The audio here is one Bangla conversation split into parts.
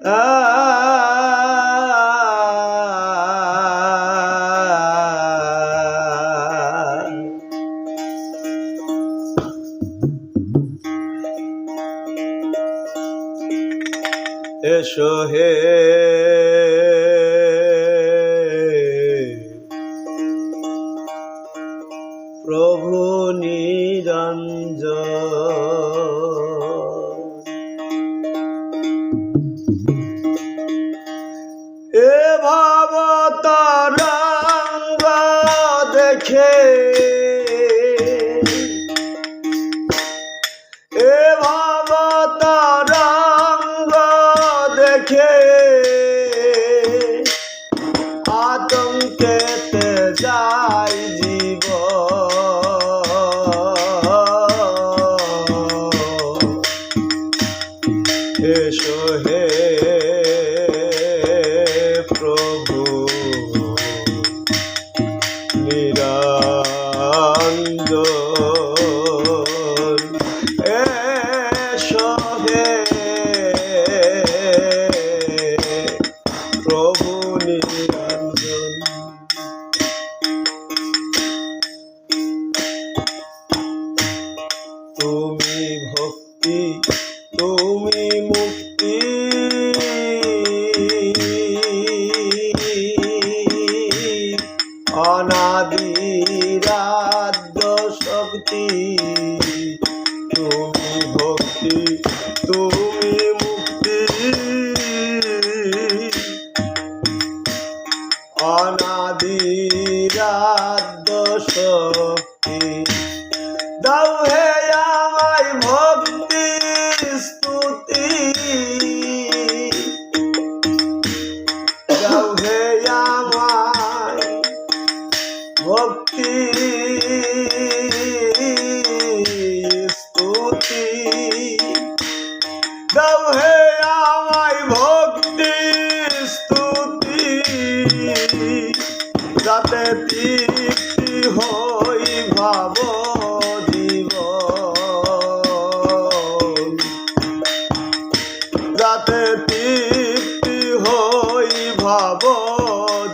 এসো হে প্রভু নিরঞ্জন। দেখে এ ভাব তরঙ্গ দেখে আতঙ্কেতে যাই জীব এসো হে অনাদিরাদ্য শক্তি তুমি ভক্তি তুমি মুক্তি। অনাদিরাদ্য শক্তি দাও হে আমায় ভক্তি। যাতে তৃপ্তি হই ভাব জীবন। যাতে তৃপ্তি হই ভাব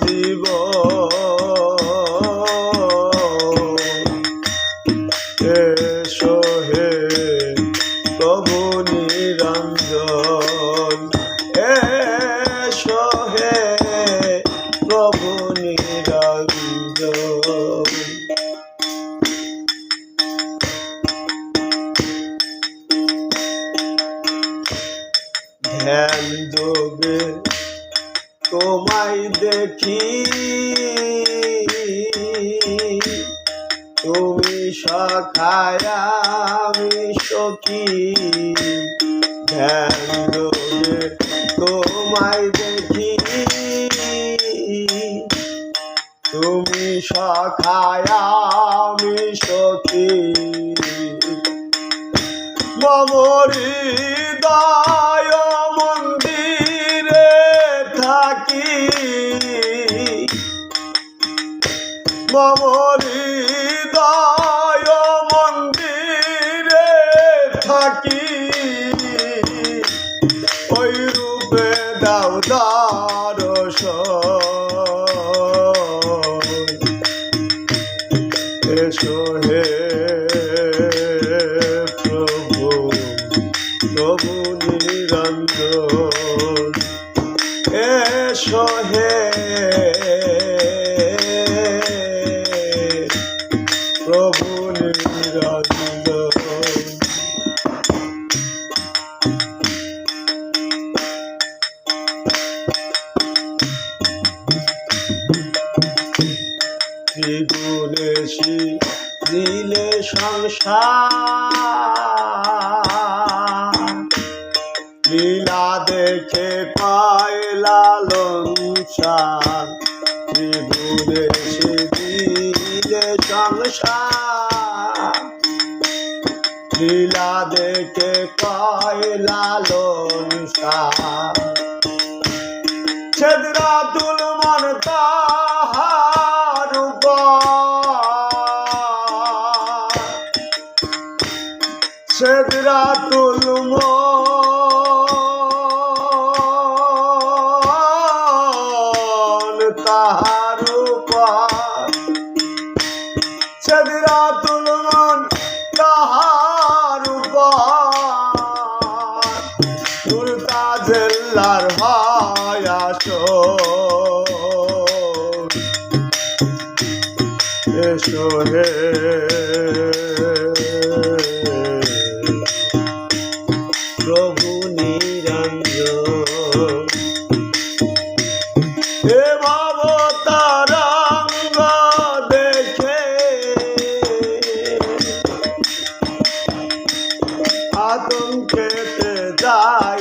জীবন। এসো হে প্রভু নিরঞ্জন। ধ্যান যোগে তোমায় দেখি। তুমি সখায় আমি সখী। ধ্যান যোগে তোমায় দেখি। তুমি সখায় আমি সখী। মমরি দয় মমরি দয় মন্দিরে থাকি। ওই রূপে দাও দারস এসো হে প্রভু প্রভু নিরঞ্জন। এসো হে প্রভু নিরঞ্জন ত্রিগুণেশী দিলে সংসার লীলা দেখে পায় লালন সার ত্রিগুণেশী সংসার। লীলা দেখে পায় লালন সার ছেদরা তুল মন তাহার ছেদরা তুল পুরাতন মন তাহার উল্টা জেলার ভায়াস এসো হে আতঙ্কেতে যাই জীব